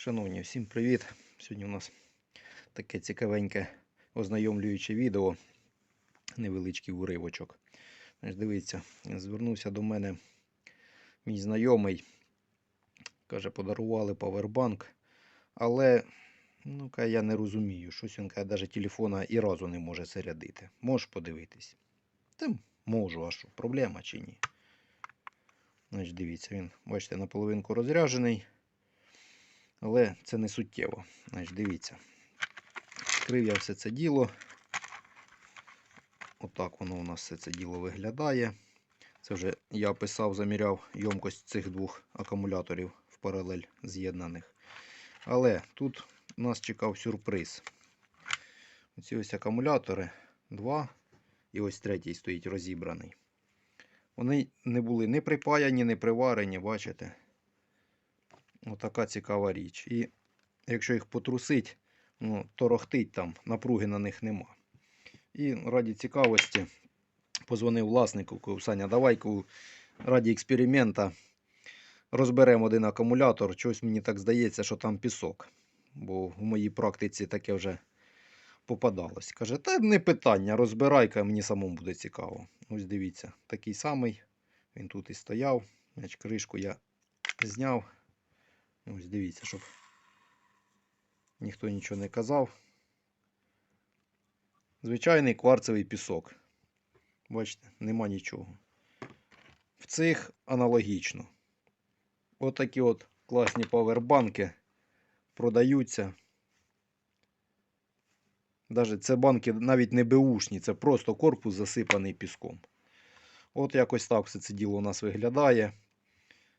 Шановні, всім привіт! Сьогодні у нас таке цікавеньке ознайомлююче відео, невеличкий уривочок. Дивіться, звернувся до мене мій знайомий, каже, подарували павербанк, але ну, каже, я не розумію, щось він каже, навіть телефона і разу не може зарядити. Можеш подивитись? Та можу, а що, проблема чи ні? Значить, дивіться, він, бачите, наполовинку розряджений. Але це не суттєво. Значить, дивіться. Відкрив я все це діло. Отак воно у нас все це діло виглядає. Це вже я писав, заміряв ємкость цих двох акумуляторів в паралель з'єднаних. Але тут нас чекав сюрприз. Оці ось акумулятори, два, і ось третій стоїть розібраний. Вони не були не припаяні, не приварені, бачите? Отака цікава річ. І якщо їх потрусить, ну, торохтить там, напруги на них нема. І раді цікавості позвонив власнику, кажу, Саня, давай раді експеримента розберемо один акумулятор. Чогось мені так здається, що там пісок. Бо в моїй практиці таке вже попадалось. Каже, та не питання, розбирай-ка, мені самому буде цікаво. Ось дивіться, такий самий. Він тут і стояв. Кришку я зняв. Ось дивіться, щоб ніхто нічого не казав. Звичайний кварцевий пісок. Бачите, нема нічого. В цих аналогічно. Отакі от класні павербанки продаються. Даже це банки навіть не беушні, це просто корпус засипаний піском. От якось так все це діло у нас виглядає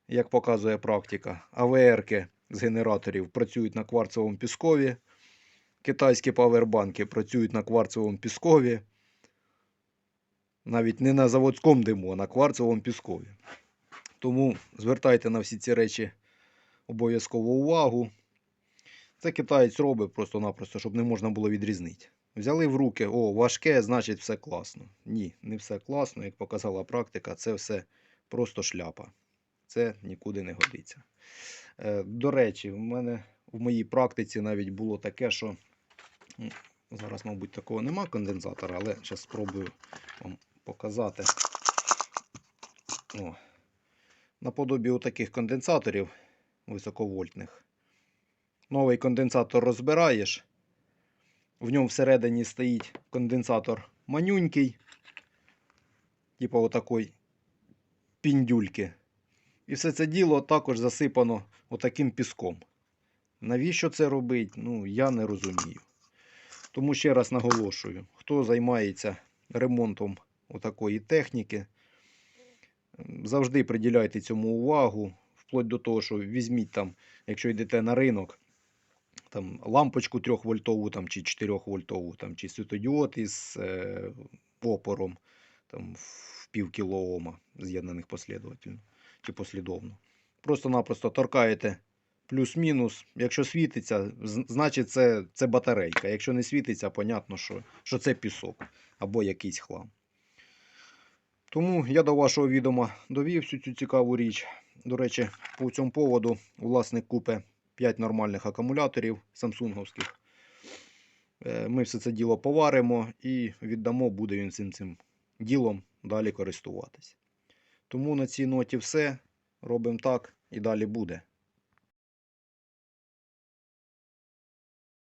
як показує практика, АВРки з генераторів працюють на кварцевому піскові. Китайські павербанки працюють на кварцевому піскові. Навіть не на заводському диму, а на кварцевому піскові. Тому звертайте на всі ці речі обов'язково увагу. Це китаєць робить просто-напросто, щоб не можна було відрізнити. Взяли в руки, о, важке, значить все класно. Ні, не все класно, як показала практика, це все просто шляпа це нікуди не годиться. Е, До речі, в мене в моїй практиці навіть було таке, що зараз, мабуть, такого нема конденсатора, але зараз спробую вам показати. О. Наподобі таких конденсаторів високовольтних. Новий конденсатор розбираєш. В ньому всередині стоїть конденсатор манюнький, типу отакої піндюльки. І все це діло також засипано отаким піском. Навіщо це робить? Ну, я не розумію. Тому ще раз наголошую, хто займається ремонтом отакої техніки, завжди приділяйте цьому увагу, вплоть до того, що візьміть там, якщо йдете на ринок, там лампочку 3 вольтову там, чи 4 вольтову, там, чи світодіод із е, опором там, в пів кіло Ома, з'єднаних послідовательно чи послідовно. Просто-напросто торкаєте плюс-мінус. Якщо світиться, значить це це батарейка. Якщо не світиться, понятно, що, що це пісок або якийсь хлам. Тому я до вашого відома довів всю цю цікаву річ. До речі, по цьому поводу власник купе 5 нормальних акумуляторів самсунговських. Е, ми все це діло поваримо і віддамо, буде він цим цим ділом далі користуватись. Тому на цій ноті все. Робимо так і далі буде.